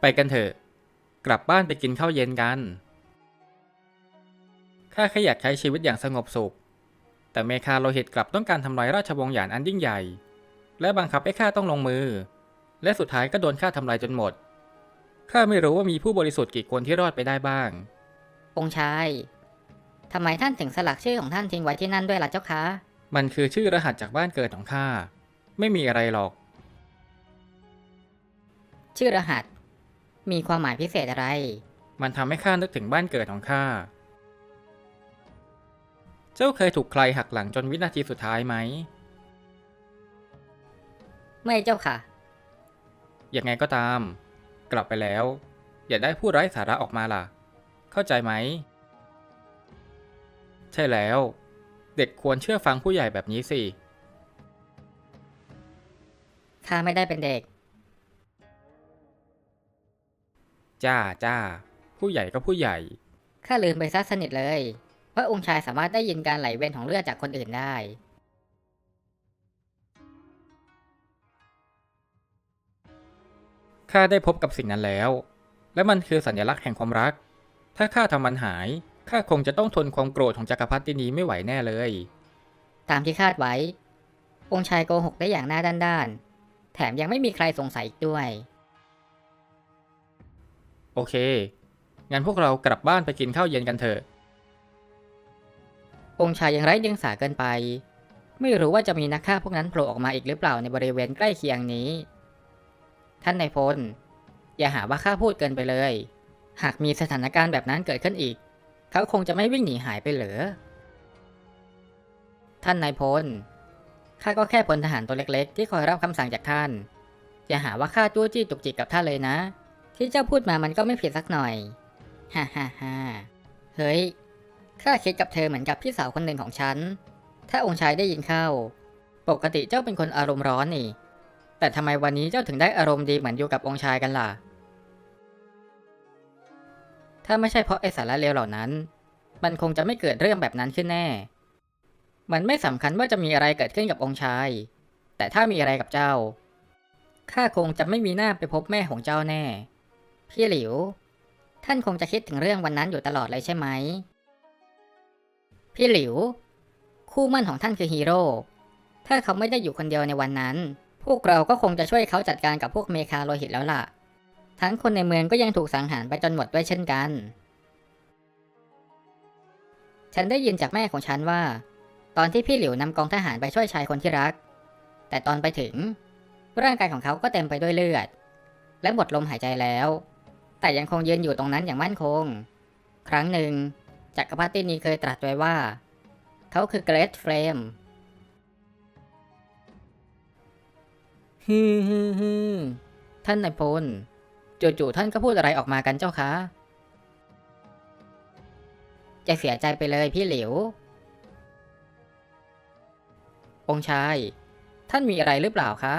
ไปกันเถอะ กลับบ้านไปกินข้าวเย็นกัน ข้าแค่อยากใช้ชีวิตอย่างสงบสุข แต่เมคาโลหิตกลับต้องการทำลายราชวงศ์หยานอันยิ่งใหญ่ และบังคับให้ข้าต้องลงมือ และสุดท้ายก็โดนข้าทำลายจนหมด ข้าไม่รู้ว่ามีผู้บริสุทธิ์กี่คนที่รอดไปได้บ้าง องค์ชาย ทำไมท่านถึงสลักชื่อของท่านทิ้งไว้ที่นั่นด้วยล่ะเจ้าคะ มันคือชื่อรหัสจากบ้านเกิดของข้า ไม่มีอะไรหรอก ชื่อรหัส มีความหมายพิเศษอะไร มันทำให้ข้านึกถึงบ้านเกิดของข้า เจ้าเคยถูกใครหักหลังจนวินาทีสุดท้ายไหม ไม่เจ้าค่ะ ยังไงก็ตาม กลับไปแล้ว อย่าได้พูดไร้สาระออกมาล่ะ เข้าใจไหม ใช่แล้ว เด็กควรเชื่อฟังผู้ใหญ่แบบนี้สิ ข้าไม่ได้เป็นเด็ก จ้าจ้า ผู้ใหญ่ก็ผู้ใหญ่ ข้าลืมไปซะสนิทเลย ว่าองค์ชายสามารถได้ยินการไหลเวียนของเลือดจากคนอื่นได้ ข้าได้พบกับสิ่งนั้นแล้ว และมันคือสัญลักษณ์แห่งความรัก ถ้าข้าทำมันหาย ข้าคงจะต้องทนความโกรธของจักรพรรดินีไม่ไหวแน่เลย ตามที่คาดไว้ องค์ชายโกหกได้อย่างหน้าด้านๆ แถมยังไม่มีใครสงสัยอีกด้วย โอเค งั้นพวกเรากลับบ้านไปกินข้าวเย็นกันเถอะ องค์ชายยังไร้เดียงสาเกินไป ไม่รู้ว่าจะมีนักฆ่าพวกนั้นโผล่ออกมาอีกหรือเปล่าในบริเวณใกล้เคียงนี้ ท่านนายพล อย่าหาว่าข้าพูดเกินไปเลย หากมีสถานการณ์แบบนั้นเกิดขึ้นอีก เขาคงจะไม่วิ่งหนีหายไปเหรอ ท่านนายพล ข้าก็แค่พลทหารตัวเล็กๆ ที่คอยรับคำสั่งจากท่าน อย่าหาว่าข้าจู้จี้จุกจิกกับท่านเลยนะ ที่เจ้าพูดมามันก็ไม่ผิดสักหน่อย ฮ่าฮ่าฮ่าเฮ้ย ข้าคิดกับเธอเหมือนกับพี่สาวคนหนึ่งของฉัน ถ้าองค์ชายได้ยินเข้า ปกติเจ้าเป็นคนอารมณ์ร้อนนี่ แต่ทำไมวันนี้เจ้าถึงได้อารมณ์ดีเหมือนอยู่กับองค์ชายกันล่ะ ถ้าไม่ใช่เพราะไอสารเลวเหล่านั้น มันคงจะไม่เกิดเรื่องแบบนั้นขึ้นแน่ มันไม่สำคัญว่าจะมีอะไรเกิดขึ้นกับองค์ชาย แต่ถ้ามีอะไรกับเจ้า ข้าคงจะไม่มีหน้าไปพบแม่ของเจ้าแน่ พี่หลิว ท่านคงจะคิดถึงเรื่องวันนั้นอยู่ตลอดเลยใช่ไหม พี่หลิว คู่มั่นของท่านคือฮีโร่ ถ้าเขาไม่ได้อยู่คนเดียวในวันนั้น พวกเราก็คงจะช่วยเขาจัดการกับพวกเมคาโลหิตแล้วล่ะ ทั้งคนในเมืองก็ยังถูกสังหารไปจนหมดด้วยเช่นกัน ฉันได้ยินจากแม่ของฉันว่า ตอนที่พี่หลิวนำกองทหารไปช่วยชายคนที่รัก แต่ตอนไปถึง ร่างกายของเขาก็เต็มไปด้วยเลือด และหมดลมหายใจแล้ว แต่ยังคงยืนอยู่ตรงนั้นอย่างมั่นคง ครั้งหนึ่งจักรพรรดินีเคยตรัสไว้ว่า เขาคือเกรทเฟรมฮึฮึฮึท่านนายพลจู่ๆท่านก็พูดอะไรออกมากันเจ้าคะ จะเสียใจไปเลยพี่หลิว องชาย ท่านมีอะไรหรือเปล่าคะ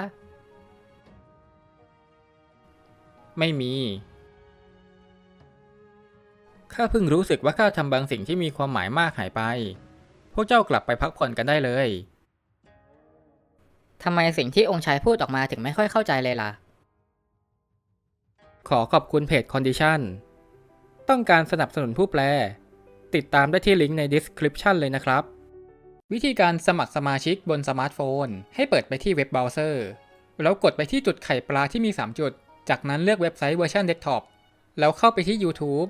ไม่มี ข้าเพิ่งรู้สึกว่าข้าทำบางสิ่งที่มีความหมายมากหายไป พวกเจ้ากลับไปพักผ่อนกันได้เลย ทำไมสิ่งที่องค์ชายพูดออกมาถึงไม่ค่อยเข้าใจเลยล่ะ ขอขอบคุณเพจ Condition ต้องการสนับสนุนผู้แปล ติดตามได้ที่ลิงก์ใน description เลยนะครับ วิธีการสมัครสมาชิกบนสมาร์ทโฟน ให้เปิดไปที่เว็บเบราว์เซอร์ แล้วกดไปที่จุดไข่ปลาที่มี 3 จุด จากนั้นเลือกเว็บไซต์เวอร์ชันเดสก์ท็อป แล้วเข้าไปที่ YouTube